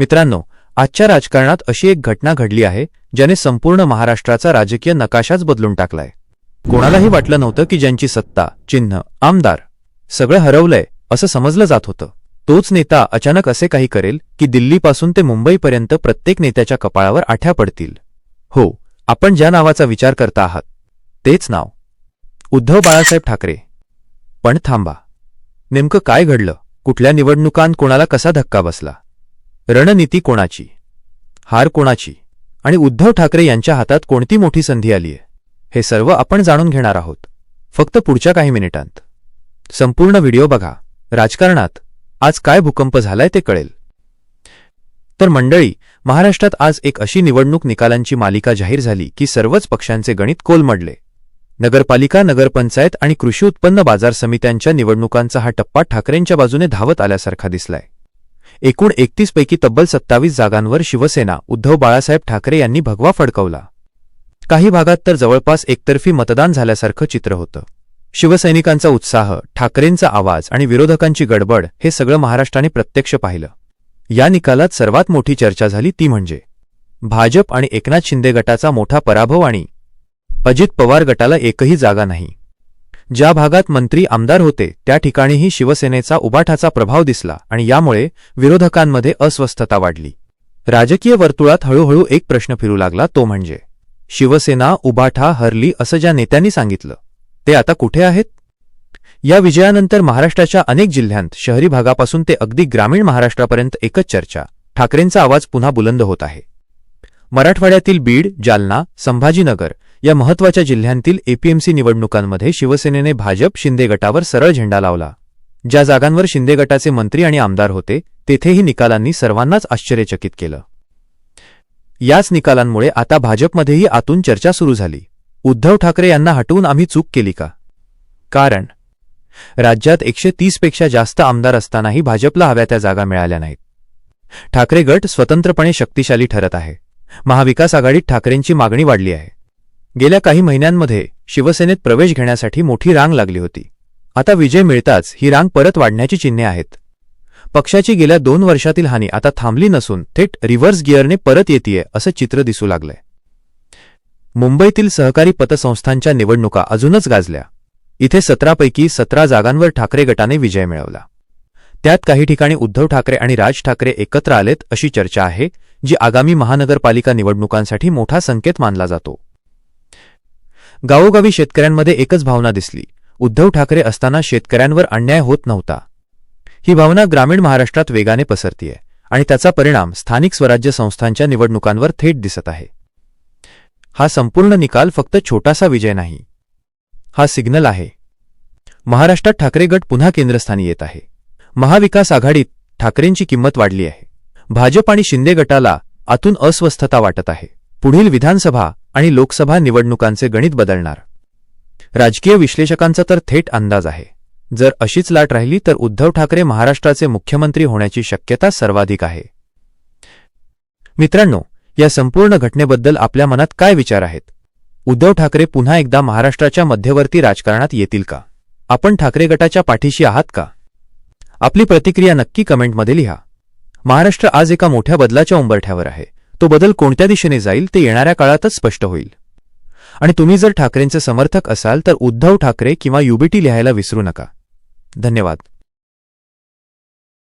मित्रांनो आजच्या राजकारणात अशी एक घटना घडली आहे ज्याने संपूर्ण महाराष्ट्राचा राजकीय नकाशाच बदलून टाकलाय. कोणालाही वाटलं नव्हतं की ज्यांची सत्ता चिन्ह आमदार सगळं हरवलंय असं समजलं जात होतं. तोच नेता अचानक असे काही करेल की दिल्लीपासून ते मुंबईपर्यंत प्रत्येक नेत्याच्या कपाळावर आठ्या पडतील. हो आपण ज्या नावाचा विचार करता आहात तेच नाव. उद्धव बाळासाहेब ठाकरे. पण थांबा. नेमकं काय घडलं? कुठल्या निवडणुकांत कोणाला कसा धक्का बसला? रणनीती कोणाची? हार कोणाची? आणि उद्धव ठाकरे यांच्या हातात कोणती मोठी संधी आलीय? हे सर्व आपण जाणून घेणार आहोत. फक्त पुढच्या काही मिनिटांत. संपूर्ण व्हिडिओ बघा. राजकारणात आज काय भूकंप झालाय ते कळेल. तर मंडळी महाराष्ट्रात आज एक अशी निवडणूक निकालांची मालिका जाहीर झाली की सर्वच पक्षांचे गणित कोलमडले. नगरपालिका नगरपंचायत आणि कृषी उत्पन्न बाजार समित्यांच्या निवडणुकांचा हा टप्पा ठाकरेंच्या बाजूने धावत आल्यासारखा दिसलाय. एकूण एकतीस पैकी तब्बल सत्तावीस जागांवर शिवसेना उद्धव बाळासाहेब ठाकरे यांनी भगवा फडकवला. काही भागात तर जवळपास एकतर्फी मतदान झाल्यासारखं चित्र होतं. शिवसैनिकांचा उत्साह ठाकरेंचा आवाज आणि विरोधकांची गडबड हे सगळं महाराष्ट्राने प्रत्यक्ष पाहिलं. या निकालात सर्वात मोठी चर्चा झाली ती म्हणजे भाजप आणि एकनाथ शिंदे गटाचा मोठा पराभव आणि अजित पवार गटाला एकही जागा नाही. ज्या भागात मंत्री आमदार होते त्या ठिकाणीही शिवसेनेचा उबाठाचा प्रभाव दिसला आणि यामुळे विरोधकांमध्ये अस्वस्थता वाढली. राजकीय वर्तुळात हळूहळू एक प्रश्न फिरू लागला तो म्हणजे शिवसेना उबाठा हरली असं ज्या नेत्यांनी सांगितलं ते आता कुठे आहेत? या विजयानंतर महाराष्ट्राच्या अनेक जिल्ह्यांत शहरी भागापासून ते अगदी ग्रामीण महाराष्ट्रापर्यंत एकच चर्चा ठाकरेंचा आवाज पुन्हा बुलंद होत आहे. मराठवाड्यातील बीड जालना संभाजीनगर या महत्त्वाच्या जिल्ह्यांतील एपीएमसी निवडणुकांमध्ये शिवसेनेने भाजप शिंदे गटावर सरळ झेंडा लावला. ज्या जागांवर शिंदे गटाचे मंत्री आणि आमदार होते तेथेही निकालांनी सर्वांनाच आश्चर्यचकित केलं. याच निकालांमुळे आता भाजपमध्येही आतून चर्चा सुरू झाली. उद्धव ठाकरे यांना हटवून आम्ही चूक केली का? कारण राज्यात एकशे पेक्षा जास्त आमदार असतानाही भाजपला हव्या त्या जागा मिळाल्या नाहीत. ठाकरे गट स्वतंत्रपणे शक्तिशाली ठरत आहे. महाविकास आघाडीत ठाकरेंची मागणी वाढली आहे. गेल्या काही महिन्यांमध्ये शिवसेनेत प्रवेश घेण्यासाठी मोठी रांग लागली होती. आता विजय मिळताच ही रांग परत वाढण्याची चिन्हे आहेत. पक्षाची गेल्या दोन वर्षातील हानी आता थांबली नसून थेट रिव्हर्स गिअरने परत येतीये असं चित्र दिसू लागलंय. मुंबईतील सहकारी पतसंस्थांच्या निवडणुका अजूनच गाजल्या. इथे सतरापैकी सतरा जागांवर ठाकरे गटाने विजय मिळवला. त्यात काही ठिकाणी उद्धव ठाकरे आणि राज ठाकरे एकत्र आलेत अशी चर्चा आहे जी आगामी महानगरपालिका निवडणुकांसाठी मोठा संकेत मानला जातो. गावोगावी शेतकऱ्यांमध्ये एकच भावना दिसली. उद्धव ठाकरे असताना शेतकऱ्यांवर अन्याय होत नव्हता. ही भावना ग्रामीण महाराष्ट्रात वेगाने पसरतीये आणि त्याचा परिणाम स्थानिक स्वराज्य संस्थांच्या निवडणुकांवर थेट दिसत आहे. हा संपूर्ण निकाल फक्त छोटासा विजय नाही. हा सिग्नल आहे. महाराष्ट्रात ठाकरे गट पुन्हा केंद्रस्थानी येत आहे. महाविकास आघाडीत ठाकरेंची किंमत वाढली आहे. भाजप आणि शिंदे गटाला आतून अस्वस्थता वाटत आहे. पुढील विधानसभा आणि लोकसभा निवडणुकांचे गणित बदलणार. राजकीय विश्लेषकांचा तर थेट अंदाज आहे. जर अशीच लाट राहिली तर उद्धव ठाकरे महाराष्ट्राचे मुख्यमंत्री होण्याची शक्यता सर्वाधिक आहे. मित्रांनो या संपूर्ण घटनेबद्दल आपल्या मनात काय विचार आहेत? उद्धव ठाकरे पुन्हा एकदा महाराष्ट्राच्या मध्यवर्ती राजकारणात येतील का? आपण ठाकरे गटाच्या पाठीशी आहात का? आपली प्रतिक्रिया नक्की कमेंटमध्ये लिहा. महाराष्ट्र आज एका मोठ्या बदलाच्या उंबरठ्यावर आहे. तो बदल कोणत्या दिशेने जाईल ते येणाऱ्या काळातच स्पष्ट होईल. आणि तुम्ही जर ठाकरेंचे समर्थक असाल तर उद्धव ठाकरे किंवा युबीटी लिहायला विसरू नका. धन्यवाद.